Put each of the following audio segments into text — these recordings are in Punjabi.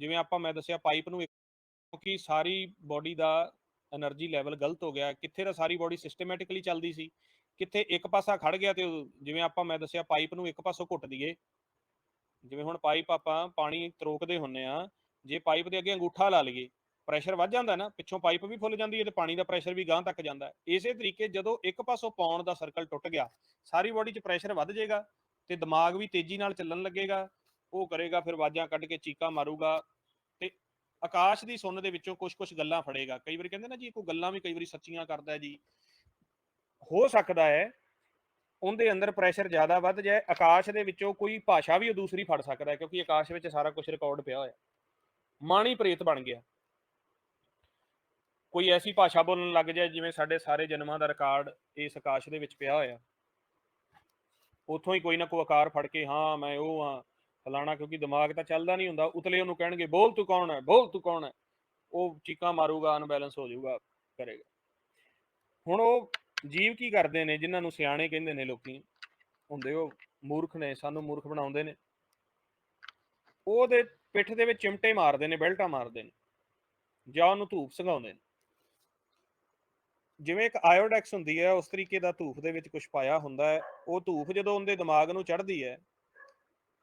ਜਿਵੇਂ ਆਪਾਂ ਮੈਂ ਦੱਸਿਆ ਪਾਈਪ ਨੂੰ ਕਿਉਂਕਿ ਸਾਰੀ ਬੋਡੀ ਦਾ એનર્ਜੀ ਲੈਵਲ ਗਲਤ ਹੋ ਗਿਆ, ਕਿੱਥੇ ਦਾ ਸਾਰੀ ਬੋਡੀ ਸਿਸਟਮੈਟਿਕਲੀ ਚੱਲਦੀ ਸੀ, ਕਿੱਥੇ ਇੱਕ ਪਾਸਾ ਖੜ ਗਿਆ ਤੇ ਜਿਵੇਂ ਆਪਾਂ ਮੈਂ ਦੱਸਿਆ ਪਾਈਪ ਨੂੰ ਇੱਕ ਪਾਸੋਂ ਘੁੱਟ ਦਈਏ, ਜਿਵੇਂ ਹੁਣ ਪਾਈਪ ਆਪਾਂ ਪਾਣੀ ਤਰੋਕਦੇ ਹੁੰਨੇ ਆ, ਜੇ ਪਾਈਪ ਦੇ ਅੱਗੇ ਅੰਗੂਠਾ ਲਾ ਲਈਏ, ਪ੍ਰੈਸ਼ਰ ਵੱਧ ਜਾਂਦਾ ਨਾ, ਪਿੱਛੋਂ ਪਾਈਪ ਵੀ ਫੁੱਲ ਜਾਂਦੀ ਹੈ ਤੇ ਪਾਣੀ ਦਾ ਪ੍ਰੈਸ਼ਰ ਵੀ ਗਾਂ ਤੱਕ ਜਾਂਦਾ ਇਸੇ ਤਰੀਕੇ ਜਦੋਂ ਇੱਕ ਪਾਸੋਂ ਪਾਉਣ ਦਾ ਸਰਕਲ ਟੁੱਟ ਗਿਆ, ਸਾਰੀ ਬੋਡੀ 'ਚ ਪ੍ਰੈਸ਼ਰ ਵੱਧ ਜਾਏਗਾ ਤੇ ਦਿਮਾਗ ਵੀ ਤੇਜ਼ੀ ਨਾਲ ਚੱਲਣ ਲੱਗੇਗਾ ਉਹ ਕਰੇਗਾ, ਫਿਰ ਆਵਾਜ਼ਾਂ ਕੱਢ ਕੇ ਚੀਕਾਂ ਮਾਰੂਗਾ ਤੇ ਆਕਾਸ਼ ਦੀ ਸੁਣ ਦੇ ਵਿੱਚੋਂ ਕੁਝ ਕੁਝ ਗੱਲਾਂ ਫੜੇਗਾ। ਕਈ ਵਾਰੀ ਕਹਿੰਦੇ ਨਾ ਜੀ, ਕੋਈ ਗੱਲਾਂ ਵੀ ਕਈ ਵਾਰੀ ਸੱਚੀਆਂ ਕਰਦਾ ਹੈ ਜੀ। ਹੋ ਸਕਦਾ ਹੈ, ਉਹਦੇ ਅੰਦਰ ਪ੍ਰੈਸ਼ਰ ਜ਼ਿਆਦਾ ਵੱਧ ਜਾਏ, ਆਕਾਸ਼ ਦੇ ਵਿੱਚੋਂ ਕੋਈ ਭਾਸ਼ਾ ਵੀ ਉਹ ਦੂਸਰੀ ਫੜ ਸਕਦਾ ਹੈ, ਕਿਉਂਕਿ ਆਕਾਸ਼ ਵਿੱਚ ਸਾਰਾ ਕੁਝ ਰਿਕਾਰਡ ਪਿਆ ਹੋਇਆ। ਮਾਣੀ ਪ੍ਰੇਤ ਬਣ ਗਿਆ। ਕੋਈ ਐਸੀ ਭਾਸ਼ਾ ਬੋਲਣ ਲੱਗ ਜਾਏ, ਜਿਵੇਂ ਸਾਡੇ ਸਾਰੇ ਜਨਮਾਂ ਦਾ ਰਿਕਾਰਡ ਇਸ ਆਕਾਸ਼ ਦੇ ਵਿੱਚ ਪਿਆ ਹੋਇਆ। ਉਥੋਂ ਹੀ ਕੋਈ ਨਾ ਕੋਈ ਆਕਾਰ ਫੜ ਕੇ, ਹਾਂ, ਮੈਂ ਉਹ ਹਾਂ। ਫਲਾਣਾ ਕਿਉਂਕਿ ਦਿਮਾਗ ਤਾਂ ਚੱਲਦਾ ਨਹੀਂ ਹੁੰਦਾ, ਉਤਲੇ ਉਹਨੂੰ ਕਹਿਣਗੇ, ਬੋਲ ਤੂੰ ਕੌਣ ਹੈ? ਬੋਲ ਤੂੰ ਕੌਣ ਹੈ? ਉਹ ਚੀਕਾਂ ਮਾਰੂਗਾ ਅਨਬੈਲੈਂਸ ਹੋ ਜਾਊਗਾ, ਕਰੇਗਾ। ਹੁਣ ਉਹ ਜੀਵ ਕੀ ਕਰਦੇ ਨੇ, ਜਿਨ੍ਹਾਂ ਨੂੰ ਸਿਆਣੇ ਕਹਿੰਦੇ ਨੇ ਲੋਕੀ? ਹੁੰਦੇ ਉਹ ਮੂਰਖ ਨੇ, ਸਾਨੂੰ ਮੂਰਖ ਬਣਾਉਂਦੇ ਨੇ। ਉਹਦੇ ਪਿੱਠ ਦੇ ਵਿੱਚ ਚਿਮਟੇ ਮਾਰਦੇ ਨੇ, ਬੈਲਟਾਂ ਮਾਰਦੇ ਨੇ, ਜਾਂ ਉਹਨੂੰ ਧੂਪ ਸੰਘਾਉਂਦੇ ਨੇ। ਜਿਵੇਂ ਇੱਕ ਆਇਓਡੈਕਸ ਹੁੰਦੀ ਹੈ, ਉਸ ਤਰੀਕੇ ਦਾ ਧੂਫ ਦੇ ਵਿੱਚ ਕੁਝ ਪਾਇਆ ਹੁੰਦਾ ਹੈ, ਉਹ ਧੂਫ ਜਦੋਂ ਉਹਦੇ ਦਿਮਾਗ ਨੂੰ ਚੜ੍ਹਦੀ ਹੈ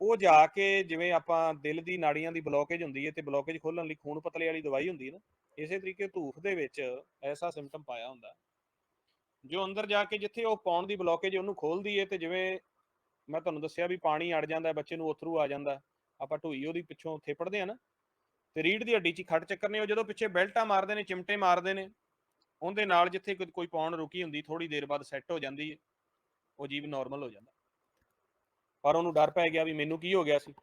ਉਹ ਜਾ ਕੇ ਜਿਵੇਂ ਆਪਾਂ ਦਿਲ ਦੀ ਨਾੜੀਆਂ ਦੀ ਬਲੋਕੇਜ ਹੁੰਦੀ ਹੈ ਤੇ ਬਲੋਕੇਜ ਖੋਲਣ ਲਈ ਖੂਨ ਪਤਲੇ ਵਾਲੀ ਦਵਾਈ ਹੁੰਦੀ ਹੈ ਨਾ, ਇਸੇ ਤਰੀਕੇ ਧੂਫ ਦੇ ਵਿੱਚ ਐਸਾ ਸਿੰਪਟਮ ਪਾਇਆ ਹੁੰਦਾ। ਜੋ ਅੰਦਰ ਜਾ ਕੇ ਜਿੱਥੇ ਉਹ ਪਾਉਣ ਦੀ ਬਲੋਕੇਜ ਉਹਨੂੰ ਖੋਲਦੀ ਹੈ ਤੇ ਜਿਵੇਂ ਮੈਂ ਤੁਹਾਨੂੰ ਦੱਸਿਆ ਵੀ ਪਾਣੀ ਅੜ ਜਾਂਦਾ, ਬੱਚੇ ਨੂੰ ਉਥਰੂ ਆ ਜਾਂਦਾ, ਆਪਾਂ ਢੂਈ ਉਹਦੀ ਪਿੱਛੋਂ ਥੇਪੜਦੇ ਆ ਨਾ, ਤੇ ਰੀੜ ਦੀ ਹੱਡੀ 'ਚ ਹੀ ਖੜ ਚੱਕਰ ਨੇ, ਉਹ ਜਦੋਂ ਪਿੱਛੇ ਬੈਲਟਾਂ ਮਾਰਦੇ ਨੇ, ਚਿਮਟੇ ਮਾਰਦੇ ਨੇ, ਉਹਦੇ ਨਾਲ ਜਿੱਥੇ ਕੋਈ- ਕੋਈ ਪੌਣ ਰੁਕੀ ਹੁੰਦੀ ਥੋੜੀ ਦੇਰ ਬਾਅਦ ਸੈੱਟ ਹੋ ਜਾਂਦੀ ਹੈ, ਉਹ ਜੀਵ ਨਾਰਮਲ ਹੋ ਜਾਂਦਾ। ਪਰ ਉਹਨੂੰ ਡਰ ਪੈ ਗਿਆ ਵੀ ਮੈਨੂੰ ਕੀ ਹੋ ਗਿਆ ਸੀ।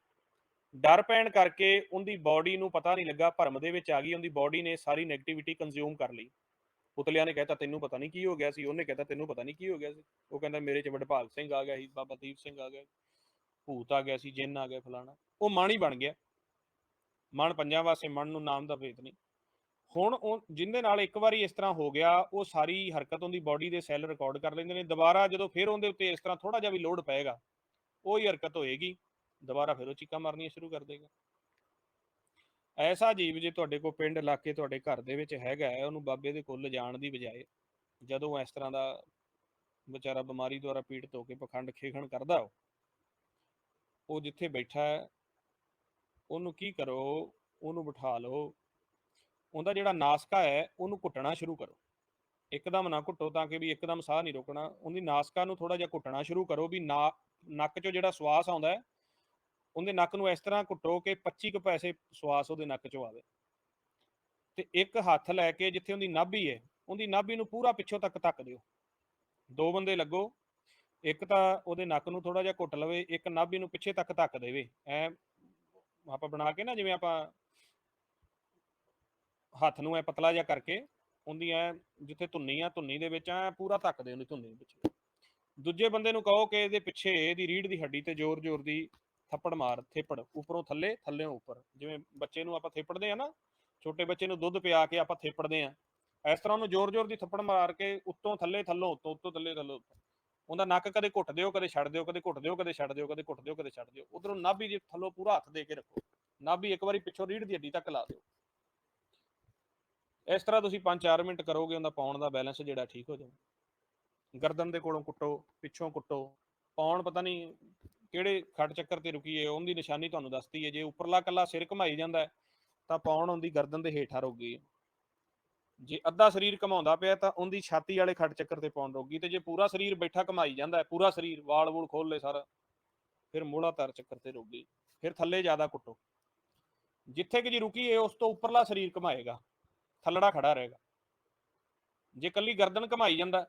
ਡਰ ਪੈਣ ਕਰਕੇ ਉਹਦੀ ਬਾਡੀ ਨੂੰ ਪਤਾ ਨਹੀਂ ਲੱਗਾ, ਭਰਮ ਦੇ ਵਿੱਚ ਆ ਗਈ, ਉਹਦੀ ਬਾਡੀ ਨੇ ਸਾਰੀ 네ਗੇਟਿਵਿਟੀ ਕੰਜ਼ਿਊਮ ਕਰ ਲਈ। ਪੁਤਲਿਆਂ ਨੇ ਕਹਿਤਾ, ਤੈਨੂੰ ਪਤਾ ਨਹੀਂ ਕੀ ਹੋ ਗਿਆ ਸੀ। ਉਹਨੇ ਕਹਿਤਾ, ਤੈਨੂੰ ਪਤਾ ਨਹੀਂ ਕੀ ਹੋ ਗਿਆ ਸੀ। ਉਹ ਕਹਿੰਦਾ, ਮੇਰੇ ਚ ਵਡਭਾਗ ਸਿੰਘ ਆ ਗਿਆ ਸੀ, ਬਾਬਾ ਦੀਪ ਸਿੰਘ ਆ ਗਿਆ ਭੂਤ ਆ ਗਿਆ ਸੀ, ਜਿੰਨ ਆ ਗਿਆ ਫਲਾਣਾ। ਉਹ ਮਨ ਹੀ ਬਣ ਗਿਆ। ਮਨ ਪੰਜਾਂ ਵਾਸਤੇ ਮਨ ਨੂੰ ਨਾਮ ਦਾ ਭੇਤ ਨਹੀਂ। ਹੁਣ ਉਹ, ਜਿੰਦੇ ਨਾਲ ਇੱਕ ਵਾਰੀ ਇਸ ਤਰ੍ਹਾਂ ਹੋ ਗਿਆ, ਉਹ ਸਾਰੀ ਹਰਕਤ ਉਹਦੀ ਬਾਡੀ ਦੇ ਸੈੱਲ ਰਿਕਾਰਡ ਕਰ ਲੈਂਦੇ ਨੇ। ਦੁਬਾਰਾ ਜਦੋਂ ਫਿਰ ਉਹਦੇ ਉੱਤੇ ਇਸ ਤਰ੍ਹਾਂ ਥੋੜਾ ਜਿਹਾ ਵੀ ਲੋਡ ਪਏਗਾ ਉਹ ਹੀ ਹਰਕਤ ਹੋਏਗੀ, ਦੁਬਾਰਾ ਫਿਰ ਉਹ ਚੀਕਾਂ ਮਾਰਨੀਆਂ ਸ਼ੁਰੂ ਕਰ ਦੇਗਾ। ਐਸਾ ਜੀਵ ਜੇ ਤੁਹਾਡੇ ਕੋਲ ਪਿੰਡ, ਇਲਾਕੇ ਤੁਹਾਡੇ ਘਰ ਦੇ ਵਿੱਚ ਹੈਗਾ ਹੈ, ਉਹਨੂੰ ਬਾਬੇ ਦੇ ਕੋਲ ਲਿਜਾਣ ਦੀ ਬਜਾਏ ਜਦੋਂ ਇਸ ਤਰ੍ਹਾਂ ਦਾ ਵਿਚਾਰਾ ਬਿਮਾਰੀ ਦੁਆਰਾ ਪੀੜਤ ਹੋ ਕੇ ਪਖੰਡ ਖੇਖਣ ਕਰਦਾ ਉਹ ਉਹ ਜਿੱਥੇ ਬੈਠਾ ਹੈ, ਉਹਨੂੰ ਕੀ ਕਰੋ, ਉਹਨੂੰ ਬਿਠਾ ਲਓ, ਉਹਦਾ ਜਿਹੜਾ ਨਾਸਕਾ ਹੈ, ਉਹਨੂੰ ਘੁੱਟਣਾ ਸ਼ੁਰੂ ਕਰੋ। ਇੱਕਦਮ ਨਾ ਘੁੱਟੋ ਤਾਂ ਕਿ ਵੀ ਇੱਕਦਮ ਸਾਹ ਨਹੀਂ ਰੋਕਣਾ, ਉਹਦੀ ਨਾਸਕਾ ਨੂੰ ਥੋੜਾ ਜਿਹਾ ਘੁੱਟਣਾ ਸ਼ੁਰੂ ਕਰੋ ਵੀ ਨਾ ਨੱਕ 'ਚੋਂ ਜਿਹੜਾ ਸਵਾਸ ਆਉਂਦਾ ਹੈ, ਉਹਦੇ ਨੱਕ ਨੂੰ ਇਸ ਤਰ੍ਹਾਂ ਘੁੱਟੋ ਕਿ 25 ਕੁ ਪੈਸੇ ਸਵਾਸ ਉਹਦੇ ਨੱਕ 'ਚੋਂ ਆਵੇ। ਤੇ ਇੱਕ ਹੱਥ ਲੈ ਕੇ ਜਿੱਥੇ ਉਹਦੀ ਨਾਭੀ ਹੈ ਉਹਦੀ ਨਾਭੀ ਨੂੰ ਪੂਰਾ ਪਿੱਛੋਂ ਤੱਕ ਧੱਕ ਦਿਓ। ਦੋ ਬੰਦੇ ਲੱਗੋ, ਇੱਕ ਤਾਂ ਉਹਦੇ ਨੱਕ ਨੂੰ ਥੋੜਾ ਜਿਹਾ ਘੁੱਟ ਲਵੇ, ਇੱਕ ਨਾਭੀ ਨੂੰ ਪਿੱਛੇ ਤੱਕ ਧੱਕ ਦੇਵੇ। ਐ ਆਪਾਂ ਬਣਾ ਕੇ ਨਾ ਜਿਵੇਂ ਆਪਾਂ ਹੱਥ ਨੂੰ ਐ ਪਤਲਾ ਜਿਹਾ ਕਰਕੇ ਉਹਦੀ ਐ ਜਿੱਥੇ ਧੁੰਨੀ ਆ, ਧੁੰਨੀ ਦੇ ਵਿੱਚ ਐ ਪੂਰਾ ਧੱਕ ਦੇ ਉਹਦੀ ਧੁੰਨੀ ਦੇ ਵਿੱਚ। ਦੂਜੇ ਬੰਦੇ ਨੂੰ ਕਹੋ ਕਿ ਇਹਦੇ ਪਿੱਛੇ ਇਹਦੀ ਰੀੜ ਦੀ ਹੱਡੀ ਤੇ ਜ਼ੋਰ-ਜ਼ੋਰ ਦੀ ਥੱਪੜ ਮਾਰ, ਥੇਪੜ, ਉੱਪਰੋਂ ਥੱਲੇ, ਥੱਲੇੋਂ ਉੱਪਰ। ਜਿਵੇਂ ਬੱਚੇ ਨੂੰ ਆਪਾਂ ਥੇਪੜਦੇ ਆ ਨਾ, ਛੋਟੇ ਬੱਚੇ ਨੂੰ ਦੁੱਧ ਪਿਆ ਕੇ ਆਪਾਂ ਥੇਪੜਦੇ ਆ ਇਸ ਤਰ੍ਹਾਂ ਉਹਨੂੰ ਜ਼ੋਰ-ਜ਼ੋਰ ਦੀ ਥੱਪੜ ਮਾਰ ਕੇ ਉੱਤੋਂ ਥੱਲੇ, ਥੱਲੋਂ ਉੱਤੋਂ ਉੱਤੋਂ ਥੱਲੇ, ਥੱਲੋਂ ਉਹਦਾ ਨੱਕ ਕਦੇ ਘੁੱਟ ਦਿਓ, ਕਦੇ ਛੱਡ ਦਿਓ, ਕਦੇ ਘੁੱਟ ਦਿਓ, ਕਦੇ ਛੱਡ ਦਿਓ, ਕਦੇ ਘੁੱਟ ਦਿਓ, ਕਦੇ ਛੱਡ ਦਿਓ। ਉਧਰੋਂ ਨਾਭੀ ਦੇ ਥੱਲੋਂ ਪੂਰਾ ਹੱਥ ਦੇ ਕੇ ਰੱਖੋ। ਨਾਭੀ ਇੱਕ ਵਾਰੀ ਪਿੱਛੋਂ ਰੀੜ ਦੀ ਹੱਡੀ ਤੱਕ ਲਾ ਦਿਓ। ਇਸ ਤਰ੍ਹਾਂ ਤੁਸੀਂ 5-4 ਮਿੰਟ ਕਰੋਗੇ, ਉਹਦਾ ਪਾਉਣ ਦਾ ਬੈਲੈਂਸ ਜਿਹੜਾ ਠੀਕ ਹੋ ਜਾਊ। ਗਰਦਨ ਦੇ ਕੋਲੋਂ ਕੁੱਟੋ, ਪਿੱਛੋਂ ਕੁੱਟੋ। ਪਾਉਣ ਪਤਾ ਨਹੀਂ ਕਿਹੜੇ ਖੱਟ ਚੱਕਰ ਤੇ ਰੁਕੀ ਹੈ ਉਹਦੀ ਨਿਸ਼ਾਨੀ ਤੁਹਾਨੂੰ ਦੱਸਦੀ ਹੈ ਜੇ ਉੱਪਰਲਾ ਕੱਲਾ ਸਿਰ ਘਮਾਈ ਜਾਂਦਾ ਤਾਂ ਪਾਉਣ ਉਹਦੀ ਗਰਦਨ ਦੇ ਹੇਠਾਂ ਰੋਗੀ ਜੇ ਅੱਧਾ ਸਰੀਰ ਘਮਾਉਂਦਾ ਪਿਆ ਤਾਂ ਉਹਦੀ ਛਾਤੀ ਵਾਲੇ ਖੱਟ ਚੱਕਰ ਤੇ ਪਾਉਣ ਰੋਗੀ ਤੇ ਜੇ ਪੂਰਾ ਸਰੀਰ ਬੈਠਾ ਘਮਾਈ ਜਾਂਦਾ ਪੂਰਾ ਸਰੀਰ ਵਾਲ ਵੂਲ ਖੋਲ ਲੈ ਸਾਰਾ, ਫਿਰ ਮੋੜਾ ਤਰ ਚੱਕਰ ਤੇ ਰੋਗੀ ਫਿਰ ਥੱਲੇ ਜ਼ਿਆਦਾ ਕੁੱਟੋ। ਜਿੱਥੇ ਕਿ ਜੀ ਰੁਕੀ ਹੈ ਉਸ ਤੋਂ ਉੱਪਰਲਾ ਸਰੀਰ ਘਮਾਏਗਾ। ਥੱਲੜਾ ਖੜਾ ਰਹੇਗਾ। ਜੇ ਕੱਲੀ ਗਰਦਨ ਘਮਾਈ ਜਾਂਦਾ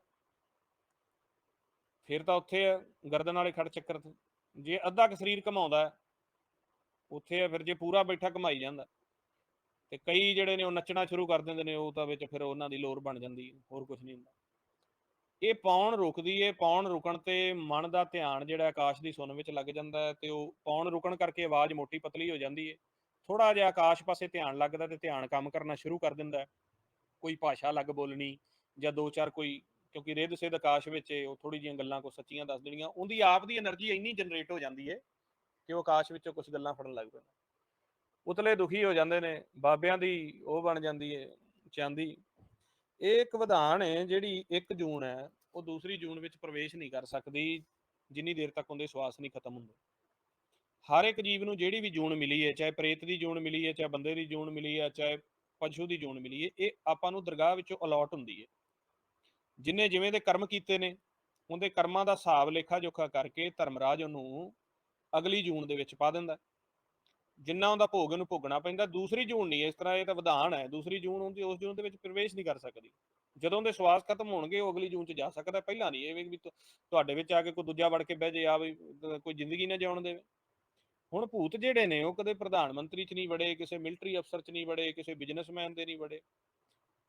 ਫਿਰ ਤਾਂ ਉੱਥੇ ਗਰਦਨ ਵਾਲੇ ਖੜ ਚੱਕਰ ਤੇ ਜੇ ਅੱਧਾ ਕੁ ਸਰੀਰ ਘਮਾਉਂਦਾ ਉੱਥੇ ਆ ਫਿਰ ਜੇ ਪੂਰਾ ਬੈਠਾ ਘਮਾਈ ਜਾਂਦਾ। ਤੇ ਕਈ ਜਿਹੜੇ ਨੇ ਉਹ ਨੱਚਣਾ ਸ਼ੁਰੂ ਕਰ ਦਿੰਦੇ ਨੇ, ਉਹ ਤਾਂ ਵਿੱਚ ਫਿਰ ਉਹਨਾਂ ਦੀ ਲੋਰ ਬਣ ਜਾਂਦੀ, ਹੋਰ ਕੁਝ ਨਹੀਂ ਹੁੰਦਾ। ਇਹ ਪੌਣ ਰੁਕਦੀ ਏ, ਪੌਣ ਰੁਕਣ ਤੇ ਮਨ ਦਾ ਧਿਆਨ ਜਿਹੜਾ ਆਕਾਸ਼ ਦੀ ਸੁਣ ਵਿੱਚ ਲੱਗ ਜਾਂਦਾ ਹੈ ਤੇ ਉਹ ਪੌਣ ਰੁਕਣ ਕਰਕੇ ਆਵਾਜ਼ ਮੋਟੀ ਪਤਲੀ ਹੋ ਜਾਂਦੀ ਹੈ ਥੋੜਾ ਜਿਹਾ ਆਕਾਸ਼ ਪਾਸੇ ਧਿਆਨ ਲੱਗਦਾ ਤੇ ਧਿਆਨ ਕੰਮ ਕਰਨਾ ਸ਼ੁਰੂ ਕਰ ਦਿੰਦਾ ਕੋਈ ਭਾਸ਼ਾ ਅਲੱਗ ਬੋਲਣੀ ਜਾਂ ਦੋ ਚਾਰ ਕੋਈ ਕਿਉਂਕਿ ਰੇਦ ਸੇਦ ਆਕਾਸ਼ ਵਿੱਚ ਹੈ ਉਹ ਥੋੜੀ ਜੀਆਂ ਗੱਲਾਂ ਕੋ ਸੱਚੀਆਂ ਦੱਸ ਦੇਣੀਆਂ, ਉਹਦੀ ਆਪ ਦੀ એનર્ਜੀ ਇੰਨੀ ਜਨਰੇਟ ਹੋ ਜਾਂਦੀ ਹੈ ਕਿ ਉਹ ਆਕਾਸ਼ ਵਿੱਚੋਂ ਕੁਝ ਗੱਲਾਂ ਫੜਨ ਲੱਗ ਪੈਂਦਾ ਉਤਲੇ ਦੁਖੀ ਹੋ ਜਾਂਦੇ ਨੇ, ਬਾਬਿਆਂ ਦੀ ਉਹ ਬਣ ਜਾਂਦੀ ਹੈ, ਚਾਂਦੀ। ਇਹ ਇੱਕ ਵਿਧਾਨ ਹੈ, ਜਿਹੜੀ 1 ਜੂਨ ਹੈ, ਉਹ ਦੂਸਰੀ ਜੂਨ ਵਿੱਚ ਪ੍ਰਵੇਸ਼ ਨਹੀਂ ਕਰ ਸਕਦੀ, ਜਿੰਨੀ ਦੇਰ ਤੱਕ ਉਹਦੇ ਸਵਾਸ ਨਹੀਂ ਖਤਮ ਹੁੰਦੇ। ਹਰ ਇੱਕ ਜੀਵ ਨੂੰ ਜਿਹੜੀ ਵੀ ਜੂਨ ਮਿਲੀ ਹੈ, ਚਾਹੇ ਪ੍ਰੇਤ ਦੀ ਜੂਨ ਮਿਲੀ ਹੈ, ਚਾਹੇ ਬੰਦੇ ਦੀ ਜੂਨ ਮਿਲੀ ਹੈ, ਚਾਹੇ ਪਸ਼ੂ ਦੀ ਜੂਨ ਮਿਲੀ ਹੈ, ਇਹ ਆਪਾਂ ਨੂੰ ਦਰਗਾਹ ਵਿੱਚੋਂ ਅਲੋਟ ਹੁੰਦੀ ਹੈ। ਜਿਨੇ ਜਿਵੇਂ ਦੇ ਕਰਮ ਕੀਤੇ ਨੇ, ਉਹਦੇ ਕਰਮਾਂ ਦਾ ਹਿਸਾਬ ਲੇਖਾ ਜੋਖਾ ਕਰਕੇ ਧਰਮਰਾਜ ਉਹਨੂੰ ਅਗਲੀ ਜੂਨ ਦੇ ਵਿੱਚ ਪਾ ਦਿੰਦਾ ਜਿੰਨਾ ਉਹਦਾ ਭੋਗ ਉਹਨੂੰ ਭੋਗਣਾ ਪੈਂਦਾ, ਦੂਸਰੀ ਜੂਨ ਨਹੀਂ, ਇਸ ਤਰ੍ਹਾਂ ਇਹ ਤਾਂ ਵਿਧਾਨ ਹੈ, ਦੂਸਰੀ ਜੂਨ ਹੁੰਦੀ ਉਸ ਜੂਨ ਦੇ ਵਿੱਚ ਪ੍ਰਵੇਸ਼ ਨਹੀਂ ਕਰ ਸਕਦੀ। ਜਦੋਂ ਉਹਦੇ ਸਵਾਸ ਖਤਮ ਹੋਣਗੇ, ਉਹ ਅਗਲੀ ਜੂਨ ਚ ਜਾ ਸਕਦਾ, ਪਹਿਲਾਂ ਨਹੀਂ, ਇਹ ਵੀ ਤੁਹਾਡੇ ਵਿੱਚ ਆ ਕੇ ਕੋਈ ਦੂਜਾ ਵੜ ਕੇ ਬਹਿ ਜੇ, ਆ ਵੀ ਕੋਈ ਜ਼ਿੰਦਗੀ ਨਾ ਜਿਉਣ ਦੇਵੇ। ਹੁਣ ਭੂਤ ਜਿਹੜੇ ਨੇ, ਉਹ ਕਦੇ ਪ੍ਰਧਾਨ ਮੰਤਰੀ ਚ ਨਹੀਂ ਵੜੇ, ਕਿਸੇ ਮਿਲਟਰੀ ਅਫਸਰ ਚ ਨਹੀਂ ਵੜੇ, ਕਿਸੇ ਬਿਜ਼ਨਸਮੈਨ ਦੇ ਨਹੀਂ ਵੜੇ।